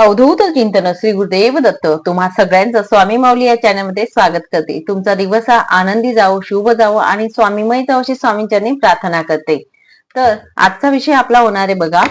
अवधूत चिंतन श्री गुरुदेव दत्त तुम्हा सगळ्यांचं स्वामी माऊली या चॅनलमध्ये स्वागत करते. तुमचा दिवस हा आनंदी जावो शुभ जावो आणि स्वामीमय जावो अशी स्वामींच्या प्रार्थना करते. तर आजचा विषय आपला होणार आहे बघा.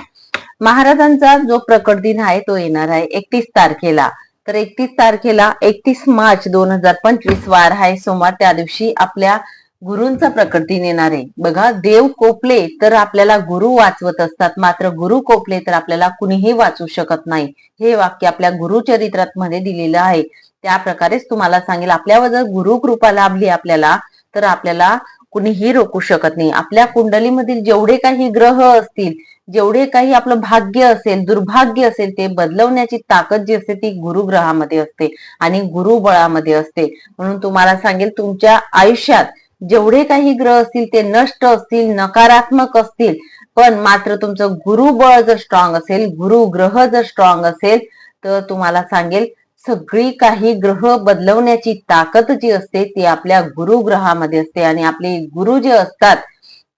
महाराजांचा जो प्रकट दिन आहे तो येणार आहे एकतीस तारखेला. तर एकतीस तारखेला एकतीस मार्च दोन हजार पंचवीस वार आहे. सोमवार त्या दिवशी आपल्या गुरूंचा प्रकृती नेणारे आहे. बघा देव कोपले तर आपल्याला गुरु वाचवत असतात. मात्र गुरु कोपले तर आपल्याला कुणीही वाचू शकत नाही. हे वाक्य आपल्या गुरुचरित्रात मध्ये दिलेलं आहे. त्या प्रकारेच तुम्हाला सांगेल आपल्यावर जर गुरु कृपा लाभली आपल्याला तर आपल्याला कुणीही रोखू शकत नाही. आपल्या कुंडलीमधील जेवढे काही ग्रह असतील जेवढे काही आपलं भाग्य असेल दुर्भाग्य असेल ते बदलवण्याची ताकद जी असते ती गुरुग्रहामध्ये असते आणि गुरुबळामध्ये असते. म्हणून तुम्हाला सांगेल तुमच्या आयुष्यात जेवढे काही ग्रह असतील ते नष्ट असतील नकारात्मक असतील पण मात्र तुमचं गुरुबळ जर स्ट्रॉंग असेल गुरु ग्रह जर स्ट्रॉंग असेल तर तुम्हाला सांगेल सगळी काही ग्रह बदलवण्याची ताकद जी असते ती आपल्या गुरुग्रहामध्ये असते. आणि आपले गुरु जे असतात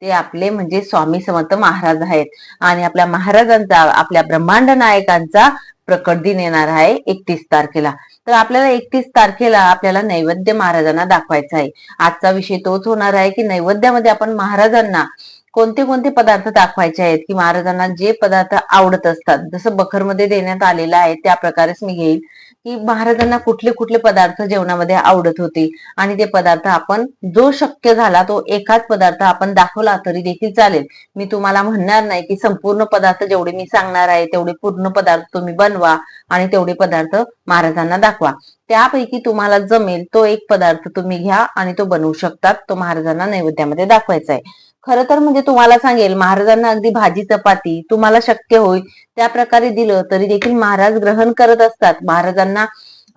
ते आपले म्हणजे स्वामी समर्थ महाराज आहेत. आणि आपल्या महाराजांचा आपल्या ब्रह्मांड नायकांचा प्रकट दिन येणार आहे एकतीस तारखेला. तर आपल्याला एकतीस तारखेला आपल्याला नैवेद्य महाराजांना दाखवायचा आहे. आजचा विषय तोच होणार आहे की नैवेद्यामध्ये आपण महाराजांना कोणते कोणते पदार्थ दाखवायचे आहेत की महाराजांना जे पदार्थ आवडत असतात जसं बखरमध्ये देण्यात आलेलं आहे त्या प्रकारेच मी घेईल की महाराजांना कुठले कुठले पदार्थ जेवणामध्ये आवडत होते. आणि ते पदार्थ आपण जो शक्य झाला तो एकाच पदार्थ आपण दाखवला तरी देखील चालेल. मी तुम्हाला म्हणणार नाही की संपूर्ण पदार्थ जेवढे मी सांगणार आहे तेवढे पूर्ण पदार्थ तुम्ही बनवा आणि तेवढे पदार्थ महाराजांना दाखवा. त्यापैकी तुम्हाला जमेल तो एक पदार्थ तुम्ही घ्या आणि तो बनवू शकतात तो महाराजांना नैवेद्यामध्ये दाखवायचा आहे. खर तर म्हणजे तुम्हाला सांगेल महाराजांना अगदी भाजी चपाती तुम्हाला शक्य होईल. त्या प्रकारे दिलं तरी देखील महाराज ग्रहण करत असतात. महाराजांना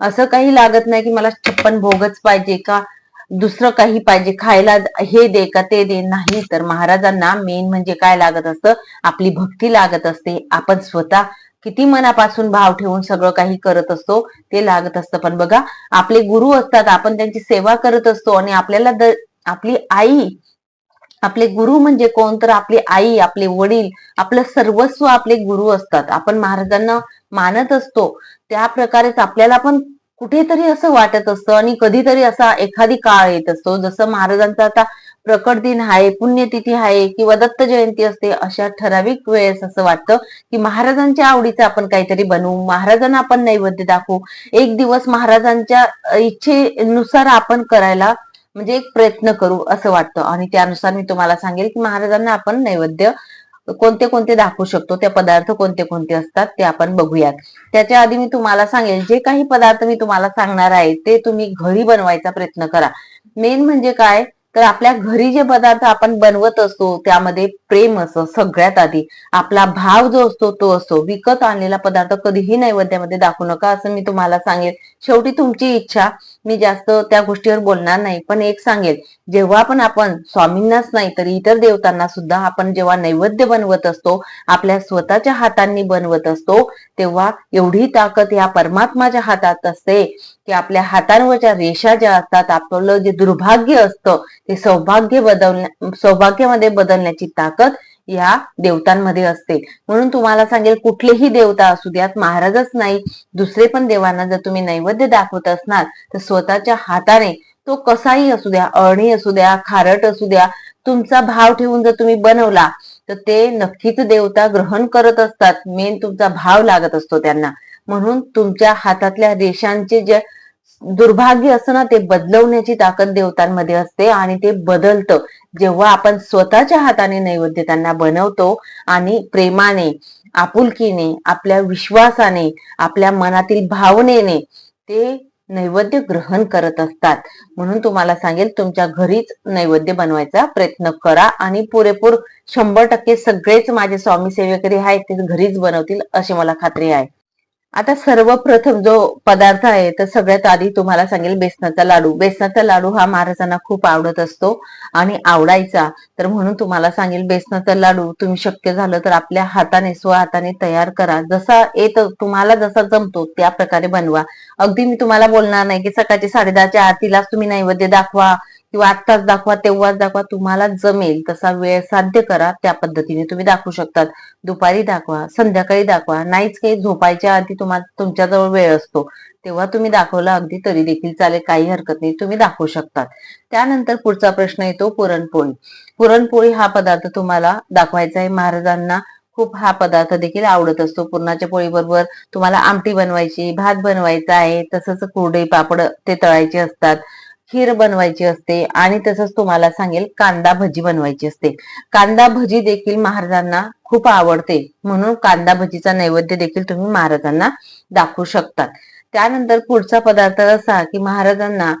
असं काही लागत नाही की मला छप्पन भोगच पाहिजे का? दुसरं काही पाहिजे. खायला हे दे का ते दे. नाही तर महाराजांना मेन म्हणजे काय लागत असतं? आपली भक्ती लागत असते. आपण स्वतः किती मनापासून भाव ठेवून सगळं काही करत असतो ते लागत असतं. पण बघा आपले गुरु असतात आपण त्यांची सेवा करत असतो आणि आपल्याला आपली आई आपले गुरु म्हणजे कोण? तर आपली आई आपले वडील आपलं सर्वस्व आपले गुरु असतात. आपण महाराजांना मानत असतो. त्या प्रकारेच आपल्याला पण कुठेतरी असं वाटत असतं आणि कधीतरी असा एखादी काळ येत असतो. जसं महाराजांचा आता प्रकट दिन आहे पुण्यतिथी आहे किंवा दत्त जयंती असते अशा ठराविक वेळेस असं वाटतं की महाराजांच्या आवडीचं आपण काहीतरी बनवू. महाराजांना आपण नैवेद्य दाखवू. एक दिवस महाराजांच्या इच्छेनुसार आपण करायला म्हणजे एक प्रयत्न करू असं वाटतं. आणि त्यानुसार मी तुम्हाला सांगेल की महाराजांना आपण नैवेद्य कोणते कोणते दाखवू शकतो त्या पदार्थ कोणते कोणते असतात ते आपण बघूयात. त्याच्या आधी मी तुम्हाला सांगेल जे काही पदार्थ मी तुम्हाला सांगणार आहे ते तुम्ही घरी बनवायचा प्रयत्न करा. मेन म्हणजे काय? तर आपल्या घरी जे पदार्थ आपण बनवत असतो त्यामध्ये प्रेम असं सगळ्यात आधी. आपला भाव जो असतो तो असतो. विकत आणलेला पदार्थ कधीही नैवेद्यामध्ये दाखवू नका असं मी तुम्हाला सांगेल. शेवटी तुमची इच्छा मी जास्त त्या गोष्टीवर बोलणार नाही. पण एक सांगेल जेव्हा पण आपण स्वामींनाच नाही तर इतर देवतांना सुद्धा आपण जेव्हा नैवेद्य बनवत असतो आपल्या स्वतःच्या हातांनी बनवत असतो तेव्हा एवढी ताकद या परमात्माच्या हातात असते की आपल्या हातांवरच्या रेषा ज्या असतात आपलं जे दुर्भाग्य असतं ते सौभाग्य बदलण्या सौभाग्यामध्ये बदलण्याची ताकद या देवतांमध्ये असते. म्हणून तुम्हाला सांगेल कुठलेही देवता असू द्यात महाराजच नाही. दुसरे पण देवांना जर तुम्ही नैवेद्य दाखवत असणार तर स्वतःच्या हाताने तो कसाही असू द्या अळणी असू द्या खारट असू द्या तुमचा भाव ठेवून जर तुम्ही बनवला तर ते नक्कीच देवता ग्रहण करत असतात. मेन तुमचा भाव लागत असतो त्यांना. म्हणून तुमच्या हातातल्या रेषांचे जे दुर्भाग्य असतं ना ते बदलवण्याची ताकद देवतांमध्ये असते आणि ते बदलतं. जेव्हा आपण स्वतःच्या हाताने नैवेद्य त्यांना बनवतो आणि प्रेमाने आपुलकीने आपल्या विश्वासाने आपल्या मनातील भावनेने ते नैवेद्य ग्रहण करत असतात. म्हणून तुम्हाला सांगेल तुमच्या घरीच नैवेद्य बनवायचा प्रयत्न करा आणि पुरेपूर शंभर टक्के सगळेच माझे स्वामी सेवेकरी आहेत ते घरीच बनवतील अशी मला खात्री आहे. आता सर्वप्रथम जो पदार्थ आहे तर सगळ्यात आधी तुम्हाला सांगेल बेसनाचा लाडू. बेसनाचा लाडू हा महाराजांना खूप आवडत असतो आणि आवडायचा. तर म्हणून तुम्हाला सांगेल बेसनाचा लाडू तुम्ही शक्य झालं तर आपल्या हाताने स्व हाताने तयार करा. जसा येत तुम्हाला जसा जमतो त्या प्रकारे बनवा. अगदी मी तुम्हाला बोलणार नाही की सकाळची साडेदहाच्या आरतीलाच तुम्ही नैवेद्य दाखवा. किंवा आत्ताच दाखवा तेव्हाच दाखवा तुम्हाला जमेल. तसा वेळ साध्य करा त्या पद्धतीने तुम्ही दाखवू शकतात. दुपारी दाखवा संध्याकाळी दाखवा. नाहीच काही झोपायच्या आधी तुम्हाला तुमच्याजवळ वेळ असतो. तेव्हा तुम्ही दाखवला अगदी तरी देखील चालेल काही हरकत नाही तुम्ही दाखवू शकतात. त्यानंतर पुढचा प्रश्न येतो पुरणपोळी. पुरणपोळी हा पदार्थ तुम्हाला दाखवायचा आहे. महाराजांना खूप हा पदार्थ देखील आवडत असतो. पुरणाच्या पोळीबरोबर तुम्हाला आमटी बनवायची भात बनवायचा आहे. तसंच कुरडे पापड ते तळायचे असतात. खीर बनवायची असते आणि तसंच तुम्हाला सांगेल कांदा भजी बनवायची असते. कांदा भजी देखील महाराजांना खूप आवडते. म्हणून कांदा भजीचा नैवेद्य देखील तुम्ही महाराजांना दाखवू शकतात. त्यानंतर पुढचा पदार्थ असा की महाराजांना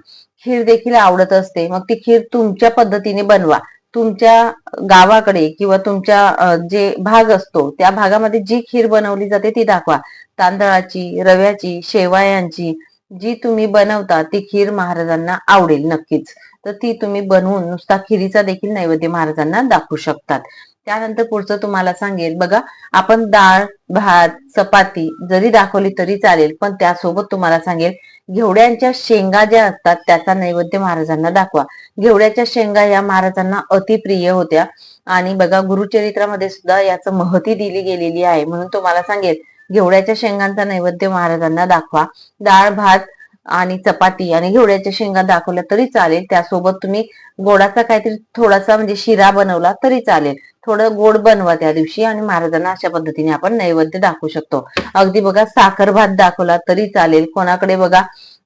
खीर देखील आवडत असते. मग ती खीर तुमच्या पद्धतीने बनवा. तुमच्या गावाकडे किंवा तुमच्या जे भाग असतो त्या भागामध्ये जी खीर बनवली जाते ती दाखवा. तांदळाची रव्याची शेवायांची जी तुम्ही बनवता ती खीर महाराजांना आवडेल नक्कीच. तर ती तुम्ही बनवून नुसता खिरीचा देखील नैवेद्य महाराजांना दाखवू शकतात. त्यानंतर पुढचं तुम्हाला सांगेल बघा आपण डाळ भात चपाती जरी दाखवली तरी चालेल पण त्यासोबत तुम्हाला सांगेल घेवड्यांच्या शेंगा ज्या असतात त्याचा नैवेद्य महाराजांना दाखवा. घेवड्याच्या शेंगा या महाराजांना अतिप्रिय होत्या. आणि बघा गुरुचरित्रामध्ये सुद्धा याचं महती दिली गेलेली आहे. म्हणून तुम्हाला सांगेल घेवड्याच्या शेंगांचा नैवेद्य महाराजांना दाखवा. डाळ भात आणि चपाती आणि घेवड्याच्या शेंगा दाखवल्या तरी चालेल. त्यासोबत तुम्ही गोडाचा काहीतरी थोडासा म्हणजे शिरा बनवला तरी चालेल. थोडं गोड बनवा त्या दिवशी आणि महाराजांना अशा पद्धतीने आपण नैवेद्य दाखवू शकतो. अगदी बघा साखर भात दाखवला तरी चालेल. कोणाकडे बघा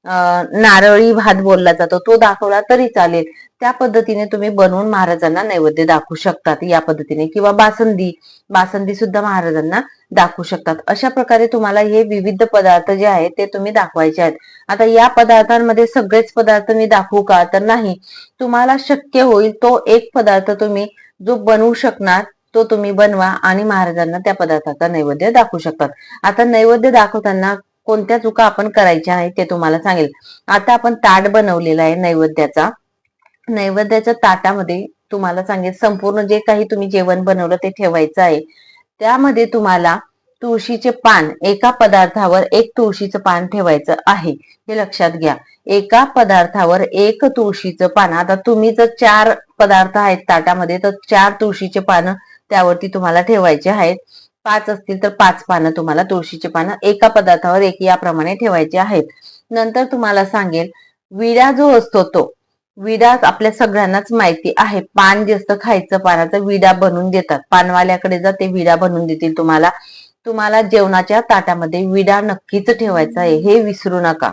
नारळी भात बोलला जातो तो दाखवला तरी चालेल. त्या पद्धतीने तुम्ही बनवून महाराजांना नैवेद्य दाखवू शकतात या पद्धतीने. किंवा बासंदी बासंदी सुद्धा महाराजांना दाखवू शकतात. अशा प्रकारे तुम्हाला हे विविध पदार्थ जे आहेत ते तुम्ही दाखवायचे आहेत. आता या पदार्थांमध्ये सगळेच पदार्थ मी दाखवू का तर नाही. तुम्हाला शक्य होईल तो एक पदार्थ तुम्ही जो बनवू शकणार तो तुम्ही बनवा आणि महाराजांना त्या पदार्थाचा नैवेद्य दाखवू शकतात. आता नैवेद्य दाखवताना कोणत्या चुका आपण करायच्या आहेत ते तुम्हाला सांगेल. आता आपण ताट बनवलेला आहे नैवेद्याचा. नैवेद्याच्या ताटामध्ये तुम्हाला सांगेल संपूर्ण जे काही तुम्ही जेवण बनवलं ते ठेवायचं आहे. त्यामध्ये तुम्हाला तुळशीचे पान एका पदार्थावर एक तुळशीचं पान ठेवायचं आहे. हे लक्षात घ्या. एका पदार्थावर एक तुळशीचं पान. आता तुम्ही जर चार पदार्थ आहेत ताटामध्ये तर चार तुळशीचे पानं त्यावरती तुम्हाला ठेवायचे आहेत. पाच असतील तर पाच पानं तुम्हाला तुळशीचे पानं एका पदार्थावर एक याप्रमाणे ठेवायचे आहेत. नंतर तुम्हाला सांगेल विडा जो असतो तो विडा आपल्या सगळ्यांनाच माहिती आहे. पान जे असतं खायचं पानाचं विडा बनवून देतात. पानवाल्याकडे जर ते विडा बनवून देतील तुम्हाला. तुम्हाला जेवणाच्या ताटामध्ये विडा नक्कीच ठेवायचा आहे. हे विसरू नका.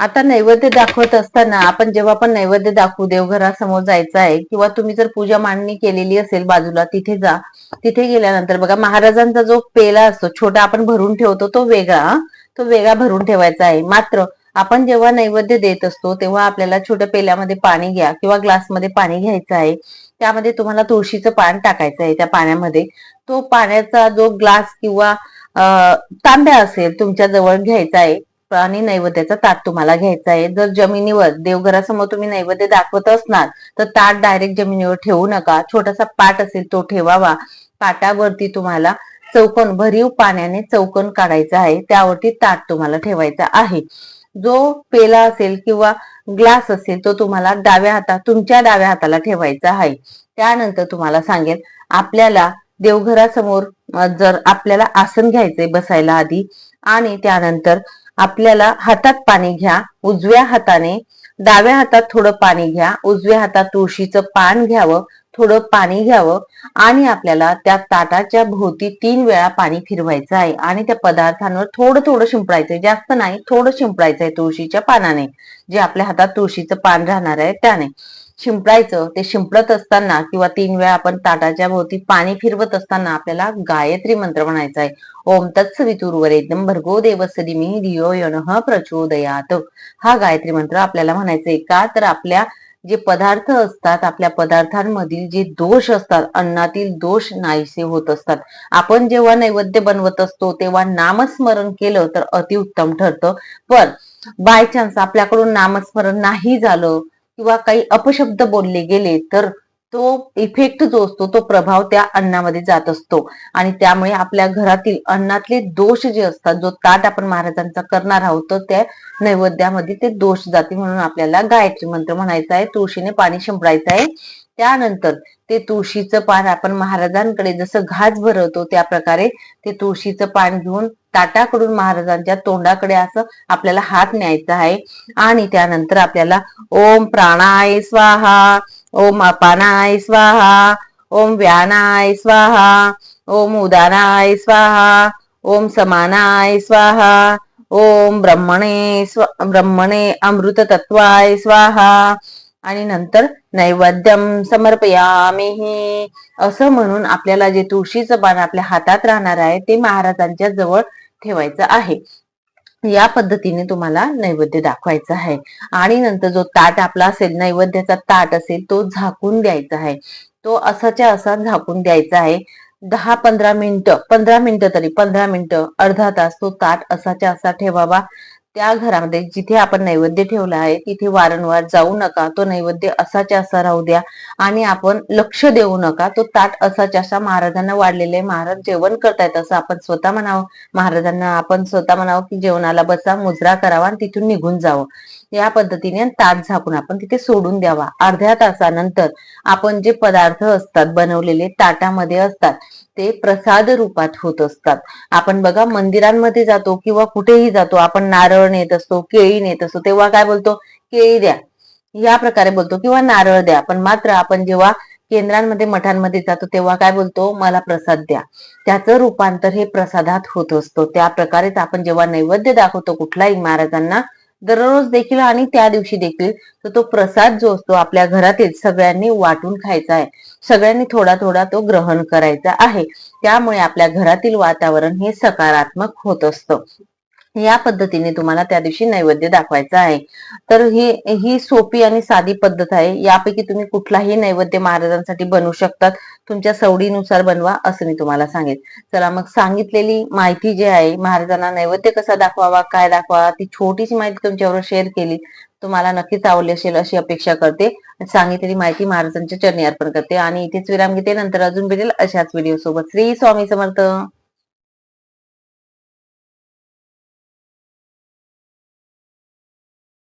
आता नैवेद्य दाखवत असताना आपण जेव्हा आपण नैवेद्य दाखवू देवघरासमोर जायचं आहे किंवा तुम्ही जर पूजा मांडणी केलेली असेल बाजूला तिथे जा. तिथे गेल्यानंतर बघा महाराजांचा जो पेला असतो छोटा आपण भरून ठेवतो तो वेगळा तो वेगळा भरून ठेवायचा आहे. मात्र आपण जेव्हा नैवेद्य देत असतो तेव्हा आपल्याला छोट्या पेल्यामध्ये पाणी घ्या किंवा ग्लासमध्ये पाणी घ्यायचं आहे. त्यामध्ये तुम्हाला तुळशीचं पान टाकायचं आहे त्या पाण्यामध्ये. तो पाण्याचा जो ग्लास किंवा तांब्या असेल तुमच्या जवळ घ्यायचा आहे. आणि नैवेद्याचा ताट तुम्हाला घ्यायचा आहे. जर जमिनीवर देवघरासमोर तुम्ही नैवेद्य दाखवत असणार तर ताट डायरेक्ट जमिनीवर ठेवू नका. छोटासा पाट असेल तो ठेवावा. पाटावरती तुम्हाला चौकन भरीव पाण्याने चौकन काढायचा आहे. त्यावरती ताट तुम्हाला ठेवायचा आहे. जो पेला असेल किंवा ग्लास असेल तो तुम्हाला डाव्या हातात तुमच्या डाव्या हाताला ठेवायचा आहे. त्यानंतर तुम्हाला सांगेल आपल्याला देवघरासमोर जर आपल्याला आसन घ्यायचंय बसायला आधी आणि त्यानंतर आपल्याला हातात पाणी घ्या उजव्या हाताने डाव्या हातात थोडं पाणी घ्या उजव्या हातात तुळशीचं पान घ्यावं थोडं पाणी घ्यावं आणि आपल्याला त्या ताटाच्या भोवती तीन वेळा पाणी फिरवायचं आहे आणि त्या पदार्थांवर थोडं थोडं शिंपडायचंय जास्त नाही थोडं शिंपडायचंय तुळशीच्या पानाने जे आपल्या हातात तुळशीचं पान राहणार आहे त्याने. शिंपडायचं. ते शिंपडत असताना किंवा तीन वेळा आपण ताटाच्या भोवती पाणी फिरवत असताना आपल्याला गायत्री मंत्र म्हणायचा आहे. ओम तत्सवितुर्वरेदम भर्गो देवसदी मी धियो यनः प्रचोदयात. हा गायत्री मंत्र आपल्याला म्हणायचंय का तर आपल्या जे पदार्थ असतात आपल्या पदार्थांमधील जे दोष असतात अन्नातील दोष नाहीसे होत असतात. आपण जेव्हा नैवेद्य बनवत असतो तेव्हा नामस्मरण केलं तर अतिउत्तम ठरतं. पण बाय चान्स आपल्याकडून नामस्मरण नाही झालं किंवा काही अपशब्द बोलले गेले तर तो इफेक्ट जो असतो तो प्रभाव त्या अन्नामध्ये जात असतो. आणि त्यामुळे आपल्या घरातील अन्नातले दोष जे असतात जो ताट आपण महाराजांचा करणार आहोत तर त्या नैवेद्यामध्ये ते दोष जाते म्हणून आपल्याला गायत्री मंत्र म्हणायचा आहे तुळशीने पाणी शिंपडायचं आहे. त्यानंतर ते तुळशीचं पान आपण महाराजांकडे जसं घास भरवतो त्या प्रकारे ते तुळशीचं पान घेऊन ताटाकडून महाराजांच्या तोंडाकडे असं आपल्याला हात न्यायचा आहे. आणि त्यानंतर आपल्याला ओम प्राणाय स्वाहा ओम अपानाय स्वाहा ओम व्यानाय स्वाहा ओम उदानाय स्वाहा ओम समानाय स्वाहा ओम ब्रह्मणे स्व ब्रह्मणे अमृत तत्वाय स्वाहा आणि नंतर नैवेद्यम समर्पयामीही असं म्हणून आपल्याला जे तुळशीचं पान आपल्या हातात राहणार आहे ते महाराजांच्या जवळ ठेवायचं आहे. या पद्धतीने तुम्हाला नैवेद्य दाखवायचा आहे. आणि नंतर जो ताट आपला असेल नैवेद्याचा ताट असेल तो झाकून द्यायचा आहे. तो असाच्या असा झाकून द्यायचा आहे. दहा पंधरा मिनिटं पंधरा मिनिटं तरी पंधरा मिनिटं अर्धा तास तो ताट असाच्या असा ठेवावा. त्या घरामध्ये जिथे आपण नैवेद्य ठेवला आहे तिथे वारंवार जाऊ नका तो नैवेद्य असाच्या असा राहू द्या. आणि आपण लक्ष देऊ नका तो ताट असाच्या असा महाराजांना वाढलेले महाराज जेवण करतायत असं आपण स्वतः म्हणावं. महाराजांना आपण स्वतः म्हणावं की जेवणाला बसा मुजरा करावा आणि तिथून निघून जावं. या पद्धतीने ताट झाकून आपण तिथे सोडून द्यावा. अर्ध्या तासानंतर आपण जे पदार्थ असतात बनवलेले ताटामध्ये असतात ते प्रसाद रूपात होत असतात. आपण बघा मंदिरांमध्ये जातो किंवा कुठेही जातो आपण नारळ नेत असतो केळी नेत असतो तेव्हा काय बोलतो? केळी द्या. या प्रकारे बोलतो किंवा नारळ द्या. पण मात्र आपण जेव्हा केंद्रांमध्ये मठांमध्ये जातो तेव्हा काय बोलतो? मला प्रसाद द्या. त्याचं रूपांतर हे प्रसादात होत असतो. त्या प्रकारेच आपण जेव्हा नैवेद्य दाखवतो कुठलाही महाराजांना दररोज देखील आणि त्या दिवशी देखील तर तो प्रसाद जो असतो आपल्या घरातील सगळ्यांनी वाटून खायचा आहे. सगळ्यांनी थोडा थोडा तो ग्रहण करायचा आहे. त्यामुळे आपल्या घरातील वातावरण हे सकारात्मक होत असतं. या पद्धतीने तुम्हाला त्या दिवशी नैवेद्य दाखवायचा आहे. तर ही ही सोपी आणि साधी पद्धत आहे. यापैकी तुम्ही कुठलाही नैवेद्य महाराजांसाठी बनवू शकतात. तुमच्या सवडीनुसार बनवा असं मी तुम्हाला सांगेन. चला मग सांगितलेली माहिती जी आहे महाराजांना नैवेद्य कसा दाखवावा काय दाखवावा ती छोटीशी माहिती तुमच्याबरोबर शेअर केली. तुम्हाला नक्कीच आवडली असेल अशी अपेक्षा करते. सांगितलेली माहिती महाराजांच्या चरणी अर्पण करते. आणि इथेच विराम घेते. नंतर अजून भेटेल अशाच व्हिडिओ सोबत. श्री स्वामी समर्थ.